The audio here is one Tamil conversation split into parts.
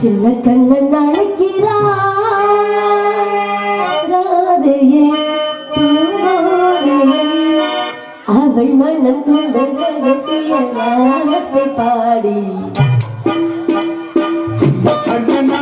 சின்ன கண்ணன் அழைக்கிறாதையே அவள் மனம் கொண்ட ரகசிய ஞானத்தை பாடி. Kannan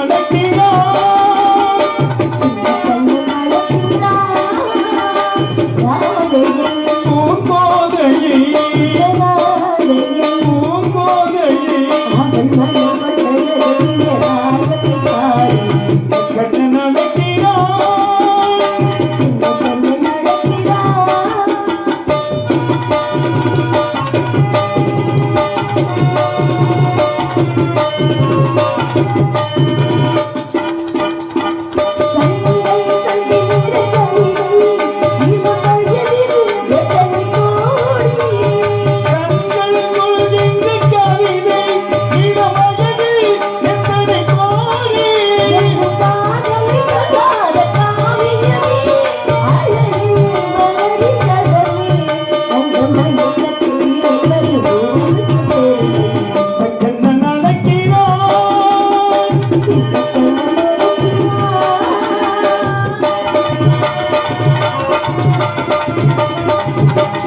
Thank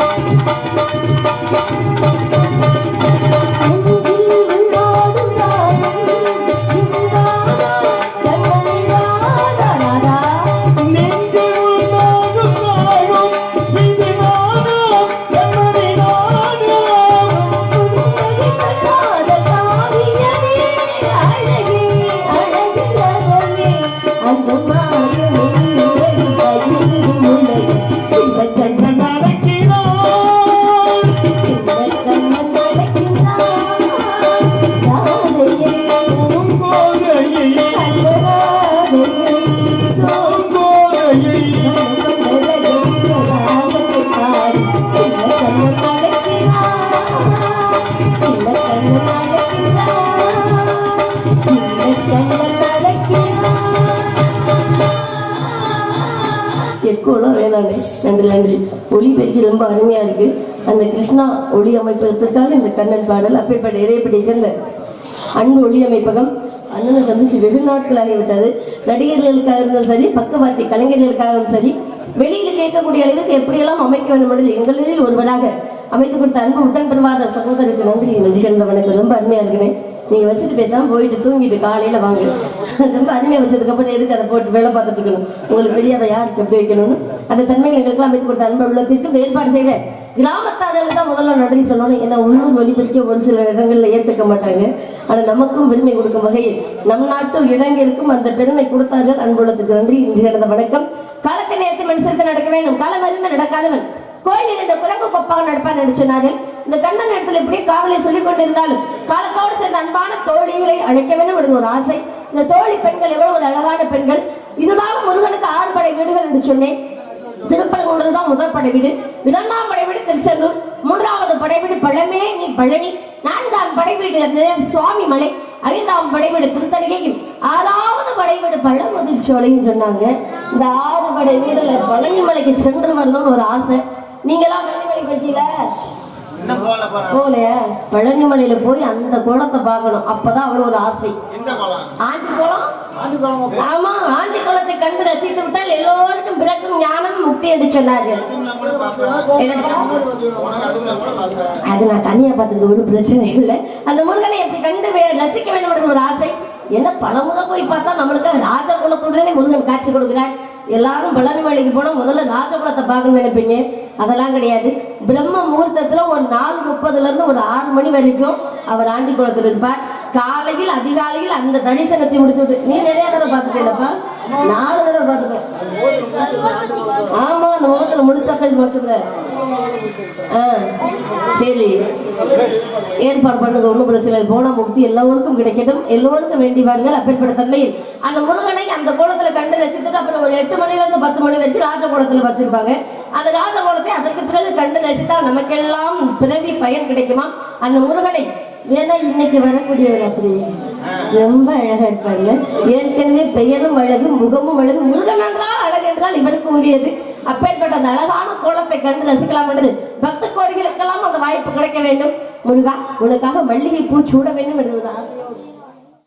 you. எக்கோலாம் வேணாங்க நன்றி நன்றி. ஒளிபெருக்கி ரொம்ப அருமையா இருக்கு. அந்த கிருஷ்ணா ஒளி அமைப்பதற்காக இந்த கண்ணன் பாடல் அப்பேற்பட்ட இறையப்பட்டியை சேர்ந்த அன்பு ஒளி அமைப்பகம் அண்ணனை சந்திச்சு வெகு நாட்கள் ஆகிவிட்டது நடிகர்களுக்காக இருந்தாலும் சரி பக்கவார்த்தை கலைஞர்களுக்காகவும் சரி வெளியில் கேட்கக்கூடிய அளவுக்கு எப்படியெல்லாம் அமைக்க வேண்டும் என்று எங்களில் ஒருவராக அமைத்து கொடுத்த அன்பு உட்டன் பெறுவாத சகோதரருக்கு நன்றி. நன்றி வணக்கம் ரொம்ப அருமையா இருக்குனே. நீங்க வச்சுட்டு பேசாம போயிட்டு தூங்கிட்டு காலையில வாங்க. ரொம்ப அருமையா வச்சதுக்கு அப்புறம் எதுக்கு அதை போட்டு வேலை பார்த்துட்டு இருக்கணும்? உங்களுக்கு தெரியாத யாருக்கு எப்படி வைக்கணும்னு? அந்த தன்மையில் எங்களுக்கு அமைத்து கொடுத்த அன்பு உள்ளத்திற்கு ஏற்பாடு செய்த கிராமத்தாரர்கள் தான் முதல்ல நன்றி சொல்லணும். ஏன்னா உள்ளூர் ஒலிபெருக்க ஒரு சில இடங்கள்ல ஏத்துக்க மாட்டாங்க. ஆனா நமக்கும் பெருமை கொடுக்கும் வகையில் நம் நாட்டு இளைஞருக்கும் அந்த பெருமை கொடுத்தார்கள். அன்புள்ளத்துக்கு நன்றி. இன்று நடந்த வணக்கம். காலத்தை ஏற்ற மனுஷருக்கு நடக்க வேண்டும். காலம் அறிந்து நடக்காதவன். கோயிலில் இந்த குலகு கொப்பாக நடப்பான் என்று சொன்னார்கள். இந்த கந்தன் இடத்துல இப்படி காதலை சொல்லிக் கொண்டிருந்தாலும் காலத்தோடு சேர்ந்த அன்பான தோழிகளை அழைக்க வேண்டும் என்று ஒரு ஆசை. இந்த தோழி பெண்கள் எவ்வளவு ஒரு அழகான பெண்கள். இதுதான் முருகனுக்கு ஆறு படை வீடுகள் என்று சொன்னேன். திருப்பரங்குன்றது தான் முதல் படை வீடு. இரண்டாம் படை வீடு திருச்செந்தூர். மூன்றாவது படை வீடு பழமே நீ பழனி. நான்காம் படை வீடு சுவாமி மலை ஐந்தாம் படை வீடு திருத்தணிகையும். ஆறாவது படை வீடு பழமுதிர் சோலையும் சொன்னாங்க. இந்த ஆறு படை வீடுல பழனி மலைக்கு சென்று வரணும்னு ஒரு ஆசை. நீங்களாம் பழனி மலை பற்றியில இன்னும் போல போறேன் போகலையா பழனி மலையில போய் அந்த குளத்தை பார்க்கணும். அப்பதான் அவ்வளவு ஒரு ஆசை. ஆண்டி குளம் ஆமா ஆண்டி குளத்தை கண்டு ரசித்து விட்டால் எல்லோருக்கும் பிறக்கும் ஞானம் முக்தி என்று சொன்னார்கள். அது நான் தனியா பார்த்தது ஒரு பிரச்சனை இல்லை. அந்த முருகனை எப்படி கண்டு ரசிக்க வேண்டும் ஒரு ஆசை. என்ன பல முறை போய் பார்த்தா நம்மளுக்கு ராஜகுலத்துடனே முருகன் காட்சி கொடுக்கிறார். எல்லாரும் பழனி வேலைக்கு போனா முதல்ல ராஜகுலத்தை பார்க்கணும்னு நினைப்பீங்க? அதெல்லாம் கிடையாது. பிரம்ம முகூர்த்தத்துல ஒரு நாலு முப்பதுல இருந்து ஒரு ஆறு மணி வரைக்கும் அவர் ஆண்டி குளத்தில் இருப்பார். காலையில் அதிகாலையில் அந்த தரிசனத்தை முடிச்சு விட்டு நீ நிறைய தடவை பார்த்துட்டேன்ப்பா நாலு தடவை பார்த்துக்கோ ஆமா அந்த முகத்துல முடிச்சாத்தான் முடிச்சுடுற ஆ சரி. ஏற்பாடு பண்ணுங்க ஒண்ணும் பிரச்சனை இல்லை. போனா முக்தி எல்லோருக்கும் கிடைக்கட்டும். எல்லோருக்கும் வேண்டிவார்கள் அப்பேற்பட்ட தன்மையில். அந்த முருகனை அந்த கோலத்துல கண்டு ரசித்துட்டு அப்புறம் ஒரு எட்டு மணில இருந்து பத்து மணி வரைக்கும் ராஜகோலத்துல வச்சிருப்பாங்க. அந்த ராஜகோலத்தை அதற்கு பிறகு கண்டு ரசித்தால் நமக்கெல்லாம் பிறவி பயன் கிடைக்குமா அந்த முருகனை வேணா இன்னைக்கு வரக்கூடிய ராத்திரி ரொம்ப அழகா இருப்பாங்க. ஏற்கனவே பெயரும் அழகு முகமும் அழகு முருகன் என்றால் அழகு என்றால் இவருக்கு உரியது. அப்பேற்பட்ட அந்த அழகான கோலத்தை கண்டு ரசிக்கலாம் என்று பக்த கோடிகளுக்கெல்லாம் அந்த வாய்ப்பு கிடைக்க வேண்டும். முருகா உனக்காக மல்லிகை பூ சூட வேண்டும் என்று ஆசையோடு